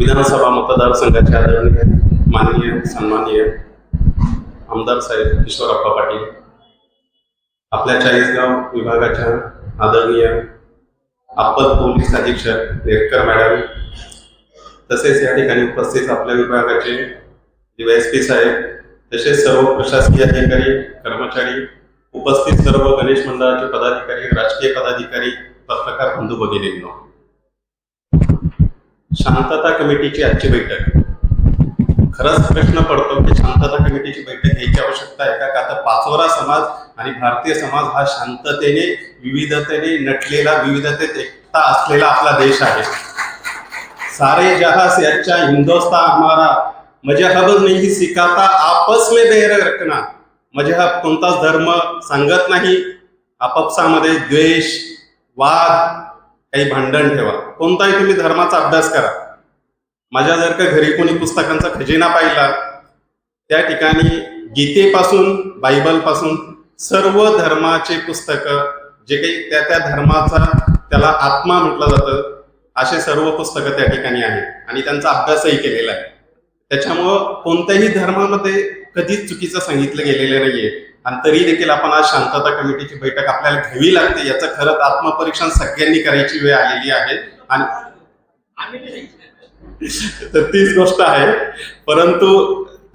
विधानसभा मतदारसंघाचे आदरणीय माननीय सन्माननीय आमदार साहेब किशोरप्पा पाटील आपल्या चाळीसगाव विभागाच्या आदरणीय आपत पोलीस अधीक्षक नेरकर मॅडम तसेच या ठिकाणी उपस्थित आपल्या विभागाचे एस पी साहेब तसेच सर्व प्रशासकीय अधिकारी कर्मचारी उपस्थित सर्व गणेश मंडळाचे पदाधिकारी राजकीय पदाधिकारी पत्रकार बंधू भगिनींनो. शांतता कमिटीची आजची बैठक. खरंच प्रश्न पडतो की शांतता कमिटीची बैठक घ्यायची आवश्यकता आहे का? आता तर पाचोरा समाज आणि भारतीय समाज हा शांततेने विविधतेने नटलेला विविधतेत एकता असलेला आपला देश आहे. सारे जहाज याच्या हिंदोस्ता हिंदुस्तान हमारा मजहब नाही सिकाता आपस में बैर रखना. मजहब कोणताच धर्म सांगत नाही. आपापसामध्ये द्वेष वाद काही भांडण ठेवा. कोणताही तुम्ही धर्माचा अभ्यास करा. माझ्या जर का घरी कोणी पुस्तकांचा खजिना पाहिला त्या ठिकाणी गीतेपासून बायबलपासून सर्व धर्माचे पुस्तकं जे काही त्या त्या धर्माचा त्याला आत्मा म्हटलं जातं असे सर्व पुस्तकं त्या ठिकाणी आहेत. आणि त्यांचा अभ्यासही केलेला आहे. त्याच्यामुळं कोणत्याही धर्मामध्ये कधीच चुकीचं सांगितलं गेलेलं नाहीये. आणि तरी देखील आपण आज शांतता कमिटीची बैठक आपल्याला घ्यावी लागते. याचं खरंच आत्मपरीक्षण सगळ्यांनी करायची वेळ आलेली आहे. आणि तर तीच गोष्ट आहे. परंतु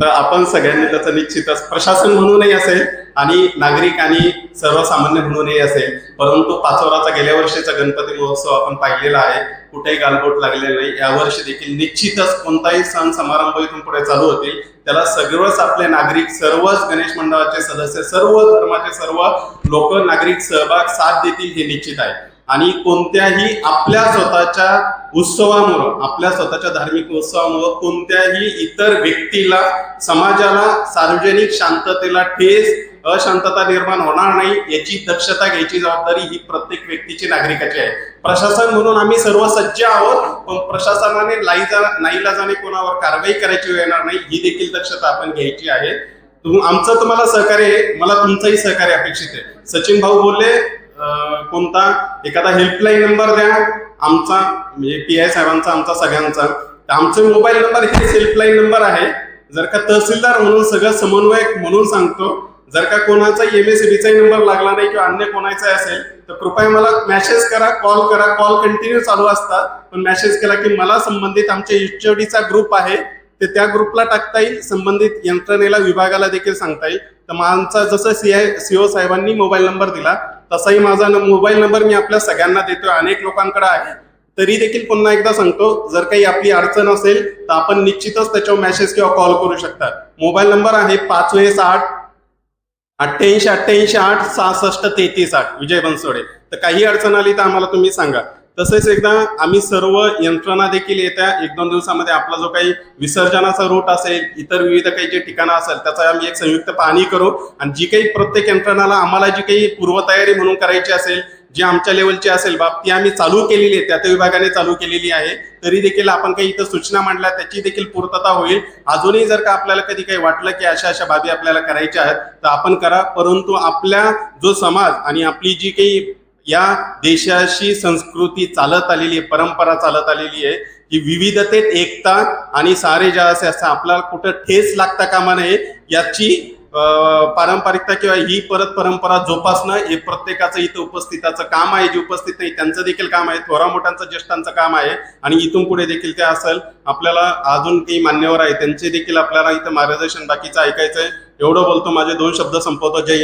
तर आपण सगळ्यांनी त्याचं निश्चितच प्रशासन म्हणूनही असेल आणि नागरिक आणि सर्वसामान्य म्हणूनही असेल. परंतु पाचोराचा गेल्या वर्षीचा गणपती महोत्सव आपण पाहिलेला आहे. कुठेही गालबोट लागले नाही. यावर्षी देखील निश्चितच कोणताही सण समारंभ इथून पुढे चालू होतील. त्याला सगळंच आपले नागरिक सर्वच गणेश मंडळाचे सदस्य सर्व धर्माचे सर्व लोक नागरिक सहभाग साथ देतील हे निश्चित आहे. आणि कोणत्याही आपल्या स्वतःच्या उत्सवामुळं आपल्या स्वतःच्या धार्मिक उत्सवामुळं कोणत्याही इतर व्यक्तीला समाजाला सार्वजनिक शांततेला ठेस अशांतता निर्माण होणार नाही याची दक्षता घ्यायची जबाबदारी ही प्रत्येक व्यक्तीची नागरिकाची आहे. प्रशासन म्हणून आम्ही सर्व सज्ज आहोत पण प्रशासनाने नाईला जाणे कोणावर कारवाई करायची वेळ येणार नाही ही देखील दक्षता आपण घ्यायची आहे. आमचं तुम्हाला सहकार्य आहे मला तुमचंही सहकार्य अपेक्षित आहे. सचिन भाऊ बोलले कोणता? एखादा हेल्पलाईन नंबर द्या. आमचा म्हणजे पी आय साहेबांचा आमचा सगळ्यांचा. आमचे मोबाईल नंबर हेच हेल्पलाईन नंबर आहे. जर का तहसीलदार म्हणून सगळं समन्वयक म्हणून सांगतो जर का कोणाचा एम एस बीचाही नंबर लागला नाही किंवा अन्य कोणाचा असेल तर कृपया मला मेसेज करा कॉल करा. कॉल कंटिन्यू चालू असतात पण मेसेज केला की मला संबंधित आमच्या एचओडीचा ग्रुप आहे ते त्या ग्रुपला टाकता येईल. संबंधित यंत्रणेला विभागाला देखील सांगता येईल. तर आमचा जसं सी आय सीओ साहेबांनी मोबाईल नंबर दिला तसाही माझा मोबाईल नंबर मी आपल्या सगळ्यांना देतोय. अनेक लोकांकडे आहे. तरी देखील पुन्हा एकदा सांगतो जर काही आपली अडचण असेल तर आपण निश्चितच त्याच्यावर मेसेज किंवा कॉल करू शकता मोबाईल नंबर आहे पाच साठ आठ अठ्ठ्याऐंशी अठ्ठ्याऐंशी आठ सहासष्ट तेहतीस आठ. विजय बनसोडे. तर काही अडचण आली तर आम्हाला तुम्ही सांगा. तसेच एकदा आम्ही सर्व यंत्रणा देखील येत्या एक दोन दिवसामध्ये आपला जो काही विसर्जनाचा रूट असेल इतर विविध काही जे ठिकाणं असेल त्याचा आम्ही एक संयुक्त पाहणी करू. आणि जी काही प्रत्येक यंत्रणाला आम्हाला जी काही पूर्वतयारी म्हणून करायची असेल जी आमच्या लेवलची असेल बाब ती आम्ही चालू केलेली आहे त्या त्या विभागाने चालू केलेली आहे. तरी देखील आपण काही इथं सूचना मांडल्या त्याची देखील पूर्तता होईल. अजूनही जर का आपल्याला कधी काही वाटलं की अशा अशा बाबी आपल्याला करायच्या आहेत तर आपण करा. परंतु आपल्या जो समाज आणि आपली जी काही या देशाशी संस्कृती चालत आलेली आहे परंपरा चालत आलेली आहे. की विविधतेत एकता आणि सारे ज्या असे असं आपल्याला कुठं ठेस लागता कामा नये याची पारंपरिकता किंवा ही परत परंपरा जोपासणं हे प्रत्येकाचं इथं उपस्थिताचं काम आहे जे उपस्थित नाही त्यांचं देखील काम आहे थोरा मोठ्यांचं ज्येष्ठांचं काम आहे आणि इथून पुढे देखील ते असेल आपल्याला अजून काही मान्यवर आहे त्यांचे देखील आपल्याला इथं मार्गदर्शन बाकीचं ऐकायचं आहे एवढं बोलतो माझे दोन शब्द संपवतो. जय